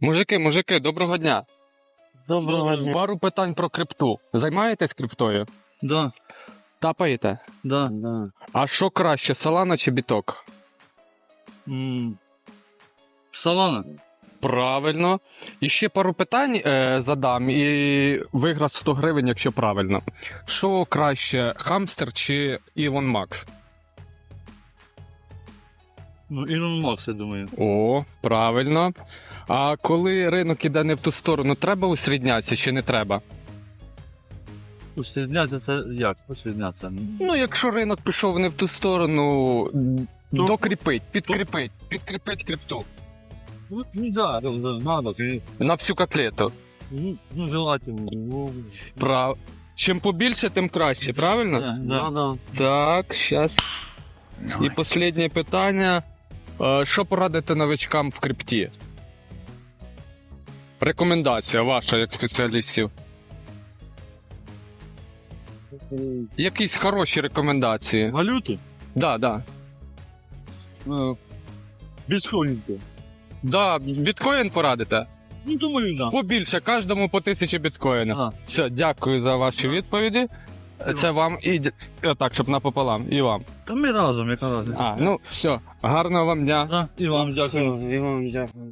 Мужики, мужики, доброго дня. Доброго дня. Пару питань про крипту. Займаєтесь криптою? Да, Тапаєте? да. да. А що краще, салана чи біток? М. Салана. Правильно. І ще пару питань е, задам і виграв 100 гривень, якщо правильно. Що краще, хамстер чи Ілон Макс? Ну, Ілон Маск, я думаю. О, правильно. А коли ринок іде не в ту сторону, треба усріднятися чи не треба? Усрідняться це як? Усрідняться. Ну, якщо ринок пішов не в ту сторону, То- докріпить, підкріпить, підкріпить крипту. Ну, не да, да, да, надо, конечно. На всю котлету. Ну, ну, желательно. Ну, Прав... Чим побільше, тим краще, правильно? да, да. да. Так, зараз. І останнє питання. Е, Що порадити новичкам в крипті? Рекомендація ваша як спеціалістів. Якісь хороші рекомендації. Валюту? Да, да. Е, Біткоїнки. Да, біткоін порадите? Ну, думаю, да. Побільше, кожному по тисячі біткоїнів. Все, дякую за ваші відповіді. Це вам і так, щоб напополам, і вам. Та ми разом, яка разом. А, ну все, гарного вам дня. Да, і вам дякую. І вам дякую.